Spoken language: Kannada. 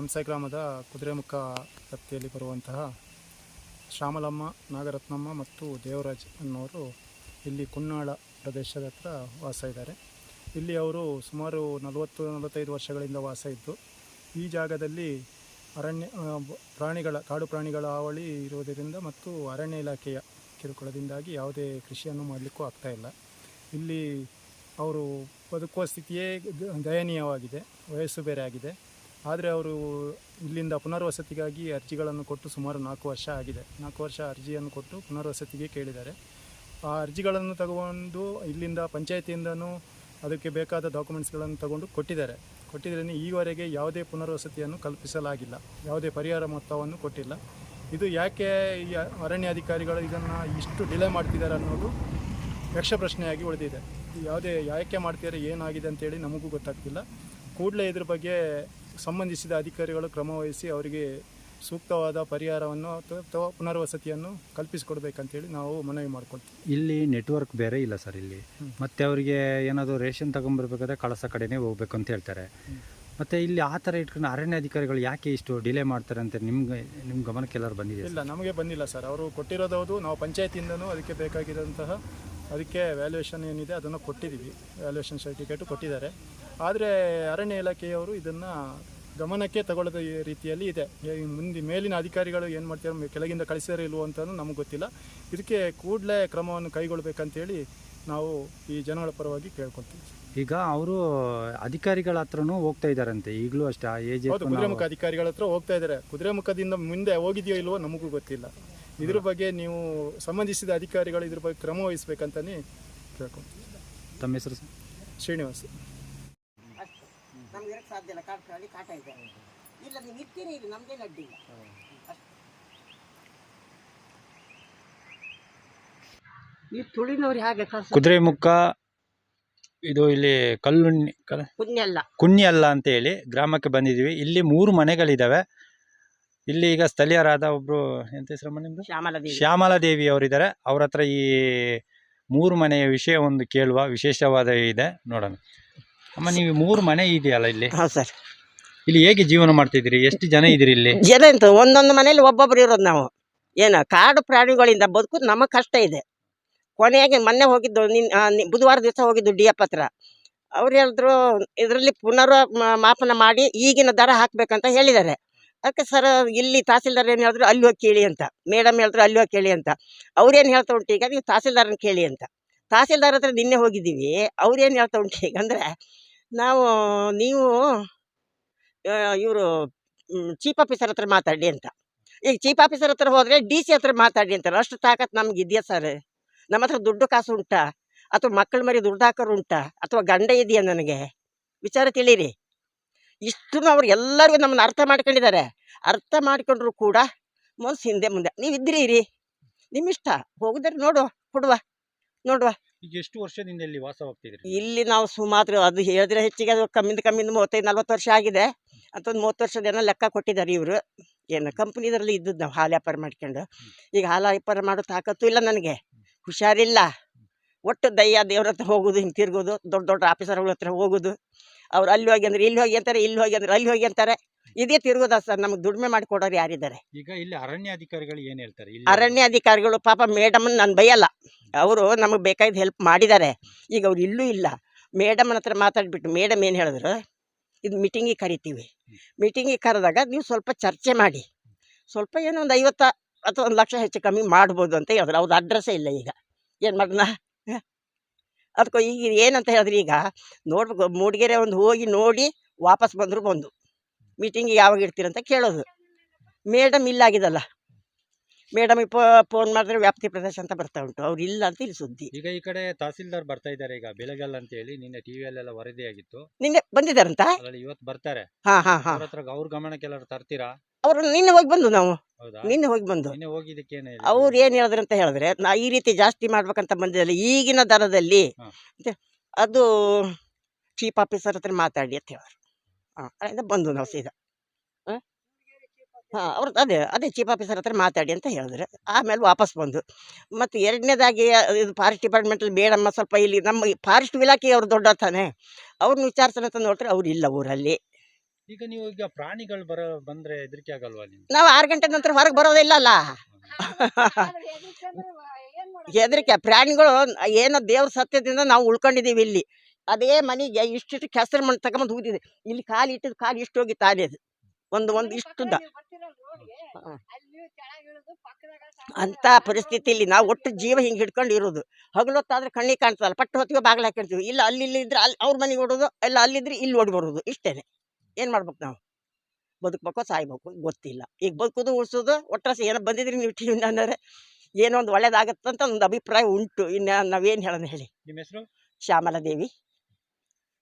ಸಂಸೆ ಗ್ರಾಮದ ಕುದುರೆಮುಖ ವ್ಯಾಪ್ತಿಯಲ್ಲಿ ಬರುವಂತಹ ಶ್ಯಾಮಲಮ್ಮ, ನಾಗರತ್ನಮ್ಮ ಮತ್ತು ದೇವರಾಜ್ ಅನ್ನೋರು ಇಲ್ಲಿ ಕುನ್ನಾಳ ಪ್ರದೇಶದ ಹತ್ರ ವಾಸ ಇದ್ದಾರೆ. ಇಲ್ಲಿ ಅವರು ಸುಮಾರು ನಲವತ್ತು, ನಲವತ್ತೈದು ವರ್ಷಗಳಿಂದ ವಾಸ ಇದ್ದು, ಈ ಜಾಗದಲ್ಲಿ ಅರಣ್ಯ ಪ್ರಾಣಿಗಳ, ಕಾಡು ಪ್ರಾಣಿಗಳ ಹಾವಳಿ ಇರುವುದರಿಂದ ಮತ್ತು ಅರಣ್ಯ ಇಲಾಖೆಯ ಕಿರುಕುಳದಿಂದಾಗಿ ಯಾವುದೇ ಕೃಷಿಯನ್ನು ಮಾಡಲಿಕ್ಕೂ ಆಗ್ತಾಯಿಲ್ಲ ಇಲ್ಲ ಅವರು ಬದುಕುವ ಸ್ಥಿತಿಯೇ ದಯನೀಯವಾಗಿದೆ, ವಯಸ್ಸು ಬೇರೆ ಆಗಿದೆ. ಆದರೆ ಅವರು ಇಲ್ಲಿಂದ ಪುನರ್ವಸತಿಗಾಗಿ ಅರ್ಜಿಗಳನ್ನು ಕೊಟ್ಟು ಸುಮಾರು ನಾಲ್ಕು ವರ್ಷ ಆಗಿದೆ. ನಾಲ್ಕು ವರ್ಷ ಅರ್ಜಿಯನ್ನು ಕೊಟ್ಟು ಪುನರ್ವಸತಿಗೆ ಕೇಳಿದ್ದಾರೆ. ಆ ಅರ್ಜಿಗಳನ್ನು ತಗೊಂಡು ಇಲ್ಲಿಂದ ಪಂಚಾಯತಿಯಿಂದನೂ ಅದಕ್ಕೆ ಬೇಕಾದ ಡಾಕ್ಯುಮೆಂಟ್ಸ್ಗಳನ್ನು ತಗೊಂಡು ಕೊಟ್ಟಿದ್ದಾರೆ. ಕೊಟ್ಟಿದ್ದರೆ ಈವರೆಗೆ ಯಾವುದೇ ಪುನರ್ವಸತಿಯನ್ನು ಕಲ್ಪಿಸಲಾಗಿಲ್ಲ. ಯಾವುದೇ ಪರಿಹಾರ ಮೊತ್ತವನ್ನು ಕೊಟ್ಟಿಲ್ಲ. ಇದು ಯಾಕೆ ಈ ಅರಣ್ಯಾಧಿಕಾರಿಗಳು ಇದನ್ನು ಇಷ್ಟು ಡಿಲೇ ಮಾಡ್ತಿದ್ದಾರೆ ಅನ್ನೋದು ಯಕ್ಷ ಪ್ರಶ್ನೆಯಾಗಿ ಉಳಿದಿದೆ. ಯಾವುದೇ ಯಾಕೆ ಮಾಡ್ತಿದ್ದಾರೆ, ಏನಾಗಿದೆ ಅಂತೇಳಿ ನಮಗೂ ಗೊತ್ತಾಗ್ತಿಲ್ಲ. ಕೂಡಲೇ ಇದ್ರ ಬಗ್ಗೆ ಸಂಬಂಧಿಸಿದ ಅಧಿಕಾರಿಗಳು ಕ್ರಮವಹಿಸಿ ಅವರಿಗೆ ಸೂಕ್ತವಾದ ಪರಿಹಾರವನ್ನು ಅಥವಾ- ಪುನರ್ವಸತಿಯನ್ನು ಕಲ್ಪಿಸಿಕೊಡ್ಬೇಕಂತೇಳಿ ನಾವು ಮನವಿ ಮಾಡ್ಕೊಳ್ತೀವಿ. ಇಲ್ಲಿ ನೆಟ್ವರ್ಕ್ ಬೇರೆ ಇಲ್ಲ ಸರ್ ಇಲ್ಲಿ. ಮತ್ತೆ ಅವರಿಗೆ ಏನಾದರೂ ರೇಷನ್ ತಗೊಂಬರ್ಬೇಕಾದ್ರೆ ಕಳಸ ಕಡೆನೇ ಹೋಗ್ಬೇಕು ಅಂತ ಹೇಳ್ತಾರೆ. ಮತ್ತೆ ಇಲ್ಲಿ ಆ ಥರ ಇಟ್ಕೊಂಡು ಅರಣ್ಯ ಅಧಿಕಾರಿಗಳು ಯಾಕೆ ಇಷ್ಟು ಡಿಲೇ ಮಾಡ್ತಾರೆ ಅಂತ ನಿಮ್ಗೆ ನಿಮ್ಮ ಗಮನಕ್ಕೆ ಎಲ್ಲರೂ ಬಂದಿದೆ ಇಲ್ಲ ನಮಗೆ ಬಂದಿಲ್ಲ ಸರ್. ಅವರು ಕೊಟ್ಟಿರೋದು ಹೌದು. ನಾವು ಪಂಚಾಯತಿಯಿಂದನೂ ಅದಕ್ಕೆ ಬೇಕಾಗಿರೋಂತಹ ಅದಕ್ಕೆ ವ್ಯಾಲ್ಯೂಯೇಷನ್ ಏನಿದೆ ಅದನ್ನು ಕೊಟ್ಟಿದ್ದೀವಿ. ವ್ಯಾಲ್ಯೂಯೇಷನ್ ಸರ್ಟಿಫಿಕೇಟು ಕೊಟ್ಟಿದ್ದಾರೆ. ಆದರೆ ಅರಣ್ಯ ಇಲಾಖೆಯವರು ಇದನ್ನು ಗಮನಕ್ಕೆ ತಗೊಳ್ಳದ ಈ ರೀತಿಯಲ್ಲಿ ಇದೆ. ಮುಂದೆ ಮೇಲಿನ ಅಧಿಕಾರಿಗಳು ಏನು ಮಾಡ್ತಾರೆ ಕೆಳಗಿಂದ ಕಳಿಸಿದಾರೆ ಇಲ್ವೋ ಅಂತಲೂ ನಮಗೆ ಗೊತ್ತಿಲ್ಲ. ಇದಕ್ಕೆ ಕೂಡಲೇ ಕ್ರಮವನ್ನು ಕೈಗೊಳ್ಬೇಕಂತೇಳಿ ನಾವು ಈ ಜನಗಳ ಪರವಾಗಿ ಕೇಳ್ಕೊಳ್ತೀವಿ. ಈಗ ಅವರು ಅಧಿಕಾರಿಗಳ ಹತ್ರನೂ ಹೋಗ್ತಾ ಇದ್ದಾರಂತೆ ಈಗಲೂ ಅಷ್ಟೇ ಆ ಏಜ್ ಕುದುರೆಮುಖ ಅಧಿಕಾರಿಗಳ ಹತ್ರ ಹೋಗ್ತಾ ಇದ್ದಾರೆ ಕುದುರೆಮುಖದಿಂದ ಮುಂದೆ ಹೋಗಿದೆಯೋ ಇಲ್ವೋ ನಮಗೂ ಗೊತ್ತಿಲ್ಲ. ಇದ್ರ ಬಗ್ಗೆ ನೀವು ಸಂಬಂಧಿಸಿದ ಅಧಿಕಾರಿಗಳು ಇದ್ರ ಬಗ್ಗೆ ಕ್ರಮ ವಹಿಸ್ಬೇಕಂತಾನೆ ಕೇಳ್ಕೊಳ್ತೀವಿ. ತಮ್ಮ ಹೆಸರು ಸರ್? ಶ್ರೀನಿವಾಸ್. ನಮ್ಗೆ ಇರಕ್ಕೆ ಸಾಧ್ಯ ಇಲ್ಲ. ಕಾಟ ಅಲ್ಲಿ ಕಾಟ ಇದೆ. ಇಲ್ಲ ನೀವು ಇರ್ತೀರಿ ಇಲ್ಲಿ. ನಮ್ದೇನು ಅಡ್ಡಿಲ್ಲ ಅಷ್ಟು. ಈ ತುಳಿನವ್ರು ಹಾಗೆ ಕಸ ಕುದುರೆಮುಖ ಇದು ಇಲ್ಲಿ ಕಲ್ಲುಣ್ಣಿ ಕುನ್ಯಲ್ಲ ಅಲ್ಲ. ಕುನ್ಯಲ್ಲ ಅಂತ ಹೇಳಿ ಗ್ರಾಮಕ್ಕೆ ಬಂದಿದ್ದೀವಿ. ಇಲ್ಲಿ ಮೂರು ಮನೆಗಳಿದ್ದಾವೆ ಇಲ್ಲಿ ಈಗ ಸ್ಥಳೀಯರಾದ ಒಬ್ರು ಎಂತ ಹೆಸರಮ್ಮ ನಿಮ್ದು? ಶ್ಯಾಮಲದೇವಿ ಶ್ಯಾಮಲಾದೇವಿ ಅವರಿದ್ದಾರೆ. ಅವ್ರ ಹತ್ರ ಈ ಮೂರು ಮನೆಯ ವಿಷಯ ಒಂದು ಕೇಳುವ ವಿಶೇಷವಾದ ಇದೆ. ನೋಡೋಣ. ಅಮ್ಮ ನೀವು ಮೂರು ಮನೆ ಇದೆಯಲ್ಲ ಇಲ್ಲಿ? ಸರ್. ಇಲ್ಲಿ ಹೇಗೆ ಜೀವನ ಮಾಡ್ತಿದ್ರಿ ಎಷ್ಟು ಜನ ಇದ್ರಿ ಇಲ್ಲಿ? ಜನ ಎಂತ ಒಂದೊಂದು ಮನೇಲಿ ಒಬ್ಬೊಬ್ರು ಇರೋದು ನಾವು. ಏನು ಕಾಡು ಪ್ರಾಣಿಗಳಿಂದ ಬದುಕು ನಮಗೆ ಕಷ್ಟ ಇದೆ. ಕೊನೆಗೆ ಮೊನ್ನೆ ಹೋಗಿದ್ದು ನಿನ್ ಆ, ನಿ- ಬುಧವಾರ ದಿವಸ ಹೋಗಿದ್ದು ಡಿ ಎಫ್ ಹತ್ರ. ಅವ್ರು ಹೇಳಿದ್ರು ಇದರಲ್ಲಿ ಪುನರ್ ಮಾಪನ ಮಾಡಿ ಈಗಿನ ದರ ಹಾಕ್ಬೇಕಂತ ಹೇಳಿದ್ದಾರೆ. ಅದಕ್ಕೆ ಸರ್ ಇಲ್ಲಿ ತಹಸೀಲ್ದಾರ್ ಏನು ಹೇಳಿದ್ರು ಅಲ್ಲಿ ಹೋಗಿ ಕೇಳಿ ಅಂತ. ಮೇಡಮ್ ಹೇಳಿದ್ರು ಅಲ್ಲಿ ಹೋಗಿ ಕೇಳಿ ಅಂತ. ಅವ್ರೇನು ಹೇಳ್ತಾ ಉಂಟು ಈಗ ನೀವು ತಹಸೀಲ್ದಾರನ ಕೇಳಿ ಅಂತ. ತಹಸೀಲ್ದಾರ್ ಹತ್ರ ನಿನ್ನೆ ಹೋಗಿದ್ದೀವಿ. ಅವ್ರೇನು ಹೇಳ್ತಾ ಉಂಟು ಈಗ ಅಂದರೆ ನಾವು ನೀವು ಇವರು ಚೀಫ್ ಆಫೀಸರ್ ಹತ್ರ ಮಾತಾಡಿ ಅಂತ. ಈಗ ಚೀಫ್ ಆಫೀಸರ್ ಹತ್ರ ಹೋದರೆ ಡಿ ಸಿ ಹತ್ರ ಮಾತಾಡಿ ಅಂತಾರೆ. ಅಷ್ಟು ತಾಕತ್ ನಮ್ಗೆ ಇದೆಯಾ ಸರ್ ನಮ್ಮ ಹತ್ರ ದುಡ್ಡು ಕಾಸು ಉಂಟಾ? ಅಥವಾ ಮಕ್ಕಳ ಮರಿ ದುಡ್ಡು ಉಂಟಾ? ಅಥವಾ ಗಂಡ ಇದೆಯಾ ನನಗೆ? ವಿಚಾರ ತಿಳಿರಿ. ಇಷ್ಟು ಅವ್ರು ಎಲ್ಲರಿಗೂ ನಮ್ಮನ್ನ ಅರ್ಥ ಮಾಡ್ಕೊಂಡಿದ್ದಾರೆ. ಅರ್ಥ ಮಾಡ್ಕೊಂಡ್ರು ಕೂಡ ಮನ್ಸು ಹಿಂದೆ ಮುಂದೆ. ನೀವು ಇದ್ರಿ ನಿಮ್ಮಿಷ್ಟ. ಹೋಗಿದ್ರೆ ನೋಡುವ ಕೊಡುವ. ನೋಡುವ. ಈಗ ಎಷ್ಟು ವರ್ಷದಿಂದ ಇಲ್ಲಿ ವಾಸವಾಗ್ತಿದ್ರಿ ಇಲ್ಲಿ ನಾವು ಸುಮಾತ್ರ ಅದು ಹೇಳಿದ್ರೆ ಹೆಚ್ಚಿಗೆ ಅದು ಕಮ್ಮಿಂದ ಕಮ್ಮಿಂದ ಮೂವತ್ತೈದು ನಲ್ವತ್ತು ವರ್ಷ ಆಗಿದೆ. ಅಂತ ಒಂದು ಮೂವತ್ತು ವರ್ಷದ ಲೆಕ್ಕ ಕೊಟ್ಟಿದ್ದಾರೆ ಇವರು. ಏನು ಕಂಪ್ನಿದ್ರಲ್ಲಿ ಇದ್ದದ್ದು ನಾವು ಹಾಲು ವ್ಯಾಪಾರ ಮಾಡ್ಕೊಂಡು. ಈಗ ಹಾಲು ವ್ಯಾಪಾರ ಮಾಡೋ ತಾಕತ್ತು ಇಲ್ಲ ನನಗೆ. ಹುಷಾರಿಲ್ಲ. ಒಟ್ಟು ದಯ್ಯ ದೇವ್ರ ಹತ್ರ ಹೋಗೋದು ಹಿಂಗೆ ತಿರ್ಗೋದು ದೊಡ್ಡ ದೊಡ್ಡ ಆಫೀಸರ್ಗಳ ಹತ್ರ ಹೋಗೋದು. ಅವ್ರು ಅಲ್ಲಿ ಹೋಗಿ ಅಂದ್ರೆ ಇಲ್ಲಿ ಹೋಗಿ ಅಂತಾರೆ ಇಲ್ಲಿ ಹೋಗಿ ಅಂದ್ರೆ ಅಲ್ಲಿ ಹೋಗಿ ಅಂತಾರೆ. ಇದೇ ತಿರುಗೋದ ಸರ್ ನಮ್ಗೆ ದುಡಿಮೆ ಮಾಡಿಕೊಡೋರು ಯಾರಿದ್ದಾರೆ? ಈಗ ಇಲ್ಲಿ ಅರಣ್ಯ ಅಧಿಕಾರಿಗಳು ಏನ್ ಹೇಳ್ತಾರೆ? ಅರಣ್ಯ ಅಧಿಕಾರಿಗಳು ಪಾಪ ಮೇಡಮ್ ನಾನು ಬೈಯಲ್ಲ. ಅವರು ನಮಗೆ ಬೇಕಾದ ಹೆಲ್ಪ್ ಮಾಡಿದ್ದಾರೆ. ಈಗ ಅವ್ರು ಇಲ್ಲೂ ಇಲ್ಲ. ಮೇಡಮ್ನ ಹತ್ರ ಮಾತಾಡಿಬಿಟ್ಟು ಮೇಡಮ್ ಏನು ಹೇಳಿದ್ರು? ಇದು ಮೀಟಿಂಗಿಗೆ ಕರಿತೀವಿ. ಮೀಟಿಂಗಿಗೆ ಕರೆದಾಗ ನೀವು ಸ್ವಲ್ಪ ಚರ್ಚೆ ಮಾಡಿ. ಸ್ವಲ್ಪ ಏನೋ ಒಂದು ಐವತ್ತ ಅಥವಾ ಒಂದು ಲಕ್ಷ ಹೆಚ್ಚು ಕಮ್ಮಿ ಮಾಡ್ಬೋದು ಅಂತ ಹೇಳಿದ್ರು. ಅವ್ರದ್ದು ಅಡ್ರೆಸ್ಸೇ ಇಲ್ಲ ಈಗ. ಏನು ಮಾಡೋಣ ಅದಕ್ಕೆ ಈಗ ಏನಂತ ಹೇಳಿದ್ರೆ ಈಗ ನೋಡ್ಬೇಕು, ಮೂಡಿಗೆರೆ ಒಂದು ಹೋಗಿ ನೋಡಿ ವಾಪಸ್ ಬಂದರು ಬಂದು. ಮೀಟಿಂಗಿಗೆ ಯಾವಾಗ ಇಡ್ತೀರಂತ ಕೇಳೋದು. ಮೇಡಮ್ ಇಲ್ಲಾಗಿದಲ್ಲ ಮೇಡಮ್ ಫೋನ್ ಮಾಡಿದ್ರೆ ವ್ಯಾಪ್ತಿ ಪ್ರದೇಶ ಅಂತ ಬರ್ತಾ ಉಂಟು. ಅವ್ರು ಇಲ್ಲ ಅಂತ ಇಲ್ಲಿ ಸುದ್ದಿ. ಈಗ ಈ ಕಡೆ ತಹಸೀಲ್ದಾರ್ ಬರ್ತಾ ಇದ್ದಾರೆ. ಈಗ ಬೆಳಗಲ್ ಅಂತ ಹೇಳಿ ನಿನ್ನೆ ಟಿವಿಯಲ್ಲೆಲ್ಲ ವರದಿ ಆಗಿತ್ತು ನಿನ್ನೆ ಬಂದಿದ್ದಾರಂತ? ಅದ್ರಲ್ಲಿ ಇವತ್ತು ಬರ್ತಾರೆ. ಹಾ ಹಾ ಹಾ. ಅವ್ರ ಹತ್ರ ಅವ್ರ ಗಮನಕ್ಕೆ ಎಲ್ಲರೂ ತರ್ತೀರಾ? ಅವರು ನಿನ್ನೆ ಹೋಗಿ ಬಂದು ನಾವು. ಹೌದಾ? ನಿನ್ನೆ ಹೋಗಿ ಬಂದು. ನಿನ್ನೆ ಹೋಗಿದ್ದಕ್ಕೆ ಏನ್ ಹೇಳಿದ್ರು? ಅವ್ರು ಏನು ಹೇಳಿದ್ರು ಅಂತ ಹೇಳಿದ್ರೆ ನಾ ಈ ರೀತಿ ಜಾಸ್ತಿ ಮಾಡ್ಬೇಕಂತ ಬಂದಿದ್ದಲ್ಲ ಈಗಿನ ದರದಲ್ಲಿ ಹಾ. ಅಂತ ಅದು ಚೀಫ್ ಆಫೀಸರ್ ಹತ್ರ ಮಾತಾಡಿ ಅಂತ ಹೇಳಿದ್ರು ಹಾಂ ಬಂದು ನಾವು ಸೀದಾ. ಹಾಂ ಅವ್ರದ್ದು ಅದೇ ಅದೇ ಚೀಫ್ ಆಫೀಸರ್ ಹತ್ರ ಮಾತಾಡಿ ಅಂತ ಹೇಳಿದ್ರೆ. ಆಮೇಲೆ ವಾಪಸ್ ಬಂದು ಮತ್ತು ಎರಡನೇದಾಗಿ ಇದು ಫಾರೆಸ್ಟ್ ಡಿಪಾರ್ಟ್ಮೆಂಟಲ್ಲಿ ಬೇಡಮ್ಮ ಸ್ವಲ್ಪ ಇಲ್ಲಿ ನಮ್ಮ ಫಾರೆಸ್ಟ್ ಇಲಾಖೆ ಅವ್ರು ದೊಡ್ಡ ತಾನೆ ಅವ್ರನ್ನ ವಿಚಾರಿಸೋಣ ಅಂತ ನೋಡ್ರೆ ಅವ್ರು ಇಲ್ಲ ಊರಲ್ಲಿ. ಈಗ ನೀವು ಈಗ ಪ್ರಾಣಿಗಳು ಬರ ಬಂದ್ರೆ ಹೆದರಿಕೆ ಆಗಲ್ವಾ ನಾವು ಆರು ಗಂಟೆ ನಂತರ ಹೊರಗೆ ಬರೋದಿಲ್ಲಲ್ಲ ಹೆದರಿಕೆ ಪ್ರಾಣಿಗಳು ಏನೋ ದೇವ್ರ ಸತ್ಯದಿಂದ ನಾವು ಉಳ್ಕೊಂಡಿದ್ದೀವಿ ಇಲ್ಲಿ. ಅದೇ ಮನೆಗೆ ಇಷ್ಟಿಷ್ಟು ಕೆಸರು ಮಣ್ಣು ತಗೊಂಬಂದು ಹೋಗಿದ್ದೀವಿ ಇಲ್ಲಿ ಕಾಲು ಇಟ್ಟಿದ್ದು ಕಾಲು ಇಷ್ಟು ಹೋಗಿ ತಾನೇ ಅದು. ಒಂದು ಒಂದು ಇಷ್ಟು ಅಂತ ಅಂತ ಪರಿಸ್ಥಿತಿಯಲ್ಲಿ ನಾವು ಒಟ್ಟು ಜೀವ ಹಿಂಗೆ ಹಿಡ್ಕೊಂಡು ಇರೋದು. ಹಗಲೊತ್ತಾದ್ರೆ ಕಣ್ಣಿಗೆ ಕಾಣ್ತದಲ್ಲ. ಪಟ್ಟು ಹೊತ್ತಿಗೆ ಬಾಗಿಲು ಹಾಕಿರ್ತೀವಿ. ಇಲ್ಲ ಅಲ್ಲಿ ಇಲ್ಲಿ ಇದ್ರೆ ಅಲ್ಲಿ ಅವ್ರ ಮನೆಗೆ ಓಡೋದು ಇಲ್ಲ ಅಲ್ಲಿದ್ರೆ ಇಲ್ಲಿ ಓಡಿ ಬರೋದು. ಇಷ್ಟೇನೆ. ಏನು ಮಾಡ್ಬೇಕು ನಾವು? ಬದುಕ್ಬೇಕೋ ಸಾಯ್ಬೇಕು? ಗೊತ್ತಿಲ್ಲ. ಈಗ ಬದುಕೋದು ಉಳಿಸೋದು ಒಟ್ಟಾಸೆ ಏನೋ ಬಂದಿದ್ರಿ ನೀವು ಟಿ ವಿನಂದರೆ ಏನೋ ಒಂದು ಒಳ್ಳೇದಾಗತ್ತಂತ ಒಂದು ಅಭಿಪ್ರಾಯ ಉಂಟು. ಇನ್ನು ನಾವೇನು ಹೇಳೋಣ ಹೇಳಿ. ನಿಮ್ಮ ಹೆಸರು? ಶ್ಯಾಮಲಾದೇವಿ.